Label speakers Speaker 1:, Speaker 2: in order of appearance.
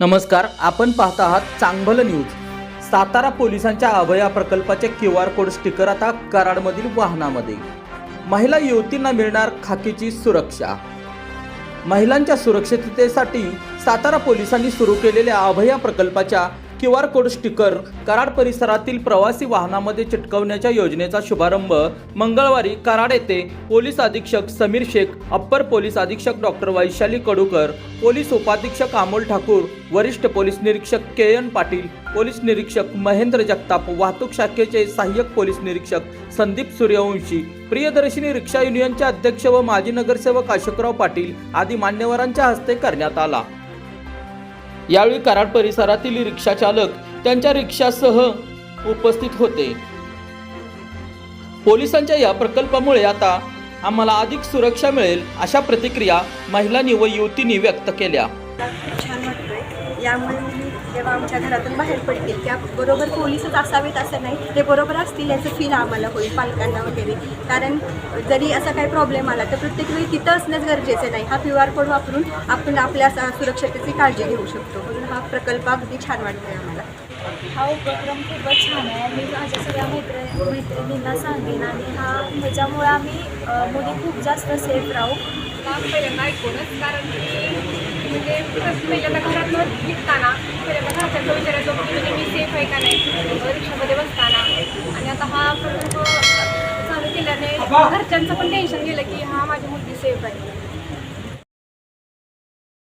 Speaker 1: नमस्कार आपण पाहत आहात चांगभल न्यूज. सातारा पोलिसांच्या अभया प्रकल्पाचे क्यू आर कोड स्टिकर आता कराडमधील वाहनामध्ये. महिला युवतींना मिळणार खाकीची सुरक्षा. महिलांच्या सुरक्षिततेसाठी सातारा पोलिसांनी सुरू केलेल्या अभया प्रकल्पाच्या Q R code sticker Karad परिसरातील प्रवासी वाहनामध्ये चिटकवण्याच्या योजनेचा शुभारंभ मंगळवारी कराड येथे पोलीस अधीक्षक समीर शेख अप्पर पोलीस अधीक्षक डॉक्टर वैशाली कडूकर पोलीस उपाधीक्षक अमोल ठाकूर वरिष्ठ पोलीस निरीक्षक के एन पाटील पोलीस निरीक्षक महेंद्र जगताप वाहतूक शाखेचे सहाय्यक पोलीस निरीक्षक संदीप सूर्यवंशी प्रियदर्शिनी रिक्षा युनियनचे अध्यक्ष व माजी नगरसेवक अशोकराव पाटील आदी मान्यवरांच्या हस्ते करण्यात आला. यावेळी कराड परिसरातील रिक्षा चालक त्यांच्या रिक्षासह उपस्थित होते. पोलिसांच्या या प्रकल्पामुळे आता आम्हाला अधिक सुरक्षा मिळेल अशा प्रतिक्रिया महिलांनी व युवतींनी व्यक्त केल्या.
Speaker 2: छान यामुळे मी जेव्हा आमच्या घरातून बाहेर पडतील त्या बरोबर पोलीसच असावेत असं नाही. ते बरोबर असतील याचं फील आम्हाला होईल पालकांना वगैरे. कारण जरी असा काही प्रॉब्लेम आला तर प्रत्येक वेळी तिथं असणंच गरजेचं नाही. हा क्यू आर कोड वापरून आपण आपल्या स- सुरक्षतेची काळजी घेऊ शकतो. म्हणून हा प्रकल्प अगदी छान वाटतोय आम्हाला.
Speaker 3: हा उपक्रम खूपच छान आहे. मी माझ्या सगळ्या मैत्र मैत्रिणींना सांगेन आणि हा ह्याच्यामुळे आम्ही मुली खूप जास्त सेफ राहू.
Speaker 4: पहिल्यांदा ऐकूनच कारण की म्हणजे कसं पहिल्यांदा घरातून निघताना पहिल्यांदा घरच्यांचा विचार येतो की म्हणजे मी सेफ आहे का नाही? रिक्षामध्ये बसताना. आणि आता हा प्रकल्प चालू केल्याने घरच्यांचं पण टेन्शन गेलं की हा माझी मुलगी सेफ आहे.